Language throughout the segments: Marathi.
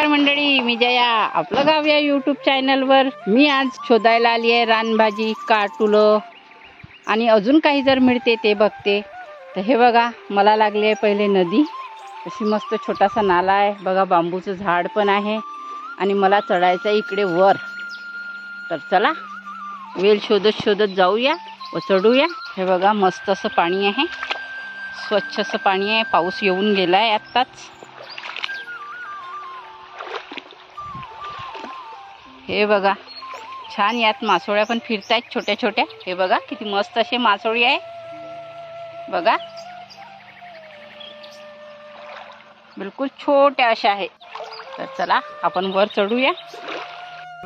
नमस्कार मंडळी मी जया. आपलं गाव या युट्यूब चॅनलवर मी आज शोधायला आली आहे रानभाजी काटुलं आणि अजून काही जर मिळते ते बघते. तर हे बघा मला लागली आहे पहिले नदी. अशी मस्त छोटासा नाला आहे. बघा बांबूचं झाड पण आहे आणि मला चढायचं आहे इकडे वर. तर चला वेल शोधत शोधत जाऊया व चढूया. हे बघा मस्त असं पाणी आहे. स्वच्छ असं पाणी आहे. पाऊस येऊन गेला आहे आत्ताच. हे बघा छान यात मासोळ्या पण फिरतायत छोट्या छोट्या. हे बघा किती मस्त असे मासोळी आहे. बघा. बिलकुल छोट्या अशा आहे तर चला आपण वर चढूया.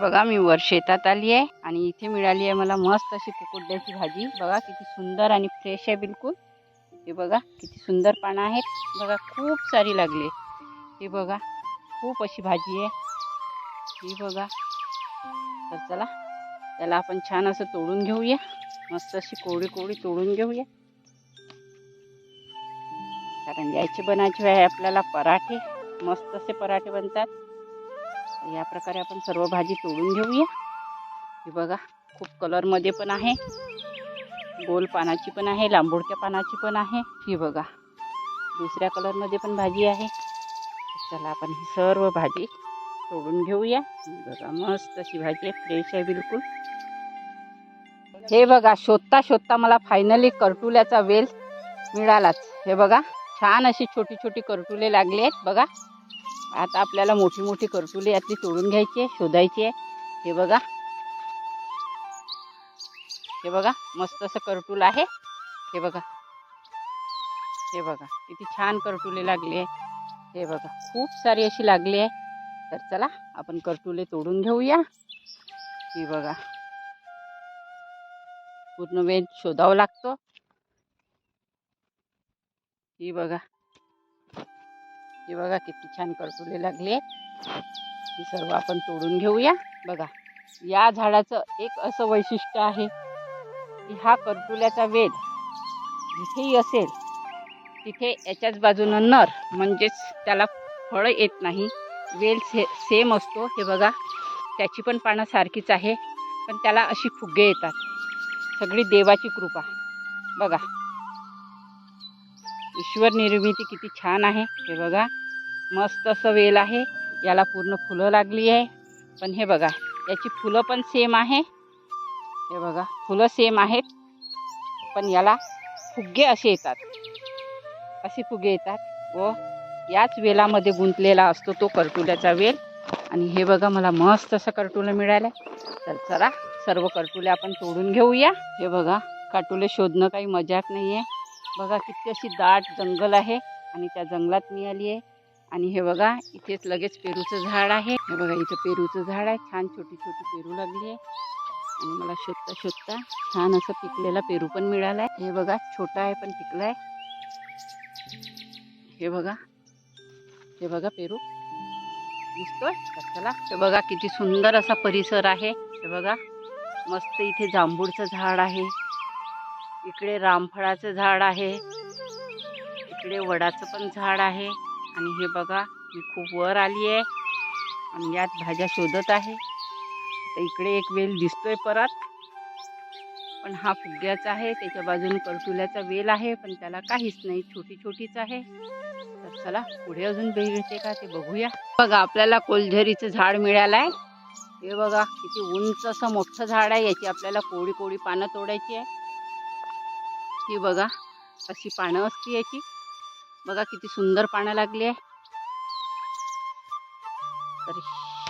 बघा मी वर शेतात आली आहे आणि इथे मिळाली आहे मला मस्त अशी कुकुड्याची भाजी. बघा किती सुंदर आणि फ्रेश आहे बिलकुल. हे बघा किती सुंदर पानं आहेत. बघा खूप सारी लागली हे बघा खूप अशी भाजी आहे. ही बघा. तर चला त्याला आपण छान असं तोडून घेऊया. मस्त अशी कोळी कोळी तोडून घेऊया. कारण याचे बनायचे आहे आपल्याला पराठे मस्त असे पराठे बनतात. या प्रकारे आपण सर्व भाजी तोडून घेऊया. हे बघा खूप कलरमध्ये पण आहे. गोल पानाची पण आहे लांबोडक्या पानाची पण आहे. ही बघा दुसऱ्या कलरमध्ये पण भाजी आहे. चला आपण ही सर्व भाजी तोडून घेऊया. बघा मस्त अशी भाजी फ्रेश आहे बिलकुल. हे बघा शोधता शोधता मला फायनली करटुल्याचा वेल मिळालाच. हे बघा छान अशी छोटी छोटी करटुले लागले आहेत बघा. आता आपल्याला मोठी मोठी करटुले यातली तोडून घ्यायची आहे शोधायची आहे. हे बघा. हे बघा मस्त असं करटूल आहे. हे बघा. हे बघा किती छान करटुले लागले आहे हे बघा खूप सारी अशी लागली आहे. तर चला आपण करटुले तोडून घेऊया. हे बघा. पूर्ण वेळ शोधावं लागतो. ही बघा. हे बघा किती छान करटुले लागले. हे ही सर्व आपण तोडून घेऊया. बघा या झाडाचं एक असं वैशिष्ट्य आहे की हा करटुल्याचा वेल जिथेही असेल तिथे याच्याच बाजूनं नर म्हणजेच त्याला फळं येत नाही. वेल से सेम असतो. हे बघा त्याची पण पानं सारखीच आहे. पण त्याला अशी फुगे येतात. सगळी देवाची कृपा. बघा. ईश्वर निर्मिती किती छान आहे. हे बघा. मस्त असं वेल आहे. याला पूर्ण फुलं लागली आहे. पण हे बघा याची फुलं पण सेम आहे. हे बघा फुलं सेम आहेत. पण याला फुगे असे येतात. असे फुगे येतात. व याच वेलामध्ये गुंतलेला असतो तो करटुल्याचा वेल. आणि हे बघा मला मस्त असं करटुलं मिळालं. तर चला सर्व करटुले आपण तोडून घेऊया. हे बघा काटुले शोधणं काही मजाक नाही आहे बघा किती अशी दाट जंगल आहे आणि त्या जंगलात मी आली आहे. आणि हे बघा इथेच लगेच पेरूचं झाड आहे. हे बघा इथं पेरूचं झाड आहे. छान छोटी छोटी पेरू लागली आहे. आणि मला शोधता शोधता छान असं पिकलेला पेरू पण मिळाला आहे. हे बघा छोटा आहे पण पिकला आहे हे बघा हे बघा पेरू. दिसतोय? तर चला हे बघा किती सुंदर असा परिसर आहे. हे बघा मस्त इथे जांभूळचं झाड आहे. इकडे रामफळाचं झाड आहे. इकडे वडाचं पण झाड आहे. आणि हे बघा मी खूप वर आली आहे आणि यात भाज्या शोधत आहे. तर इकडे एक वेल दिसतोय परत. पण हा फुग्याचा आहे. त्याच्या बाजूने कर्तुल्याचा वेल आहे. पण त्याला काहीच नाही. छोटी छोटीच आहे. चला पुढे अजून मिळते का ते बघूया. बघा आपल्याला कोलझरीचं झाड मिळालंय. हे बघा किती उंच असं मोठं झाड आहे. याची आपल्याला कोळी कोळी पानं तोडायची आहे. ही बघा अशी पानं असती याची. बघा किती सुंदर पानं लागली आहे. तर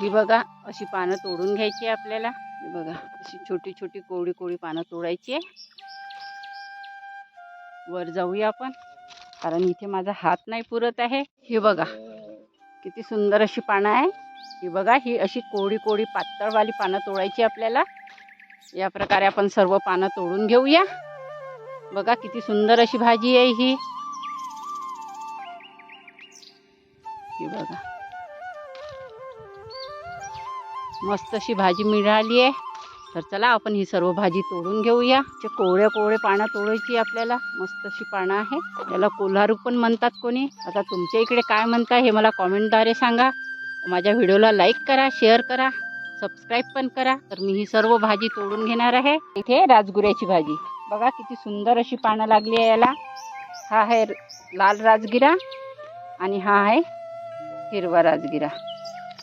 ही बघा अशी पानं तोडून घ्यायची आहे आपल्याला. बघा अशी छोटी छोटी कोवडी कोळी पानं तोडायची आहे. वर जाऊया आपण. कारण इथे माझा हात नाही पुरत आहे. हे बघा. किती सुंदर अशी पानं आहे. ही बघा ही अशी कोडी कोडी पातळवाली पानं तोडायची आपल्याला. या प्रकारे आपण सर्व पानं तोडून घेऊया. बघा किती सुंदर अशी भाजी आहे ही. ही बघा. मस्त अशी भाजी मिळाली आहे. तर चला आपण ही सर्व भाजी तोडून घेऊया. ते कोवळे कोवळे पानं तोडायची आपल्याला मस्त अशी पानं आहे. त्याला कोल्हारू पण म्हणतात कोणी. आता तुमच्या इकडे काय म्हणताय हे मला कॉमेंटद्वारे सांगा. माझ्या व्हिडिओला लाईक करा शेअर करा सबस्क्राईब पण करा. तर मी ही सर्व भाजी तोडून घेणार आहे. इथे राजगुऱ्याची भाजी. बघा किती सुंदर अशी पानं लागली आहे याला. हा आहे लाल राजगिरा आणि हा आहे हिरवा राजगिरा.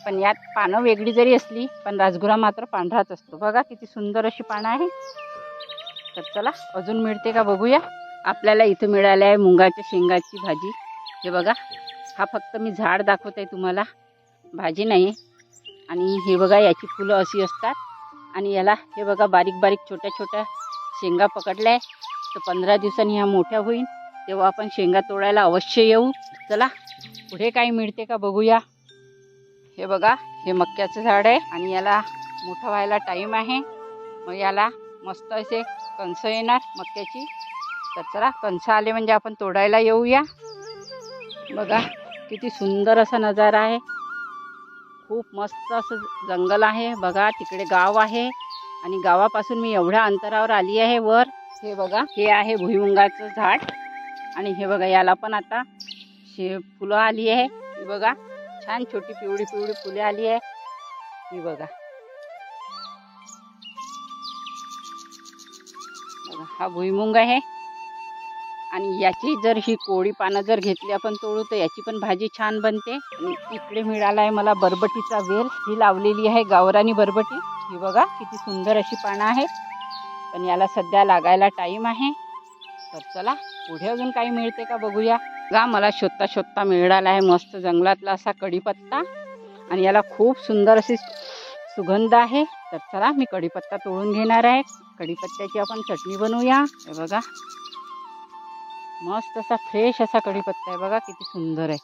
पण यात पानं वेगळी जरी असली पण राजगुरा मात्र पांढराच असतो. बघा किती सुंदर अशी पानं आहे. तर चला अजून मिळते का बघूया. आपल्याला इथं मिळालं आहे मुंगाच्या शेंगाची भाजी. हे बघा हा फक्त मी झाड दाखवत आहे तुम्हाला. भाजी नाही आणि हे बघा याची फुलं अशी असतात. आणि याला हे बघा बारीक बारीक छोट्या छोट्या शेंगा पकडल्या आहे. तर पंधरा दिवसांनी ह्या मोठ्या होईल तेव्हा आपण शेंगा तोडायला अवश्य येऊ. चला पुढे काही मिळते का बघूया. हे बघा हे मक्याचं झाड आहे आणि याला मोठं व्हायला टाईम आहे. मग याला मस्त असे कणसं येणार मक्याची. तर चला कणसं आले म्हणजे आपण तोडायला येऊया. बघा किती सुंदर असा नजारा आहे. खूप मस्त असं जंगल आहे. बघा तिकडे गाव आहे. आणि गावापासून मी एवढ्या अंतरावर आली आहे वर. हे बघा हे आहे भुईमुंगाचं झाड. आणि हे बघा याला पण आता शे फुलं आली आहे. हे बघा छान छोटी पिवळी पिवळी फुले आली आहे. ही बघा. हा भुईमुंग आहे. आणि याची जर ही कोळी पानं जर घेतली आपण तोडू तर याची पण भाजी छान बनते. आणि इकडे मिळाला आहे मला बरबटीचा वेल. ही लावलेली आहे गावरानी बरबटी. ही बघा किती सुंदर अशी पानं आहेत. पण याला सध्या लागायला टाईम आहे. तर चला पुढे अजून काही मिळते का बघूया. गा मला शोधता शोधता मिळाला आहे मस्त जंगलातला असा कढीपत्ता. आणि याला खूप सुंदर अशी सुगंध आहे. तर चला मी कढीपत्ता तोडून घेणार आहे. कढीपत्त्याची आपण चटणी बनवूया. हे बघा. मस्त असा फ्रेश असा कढीपत्ता आहे बघा किती सुंदर आहे.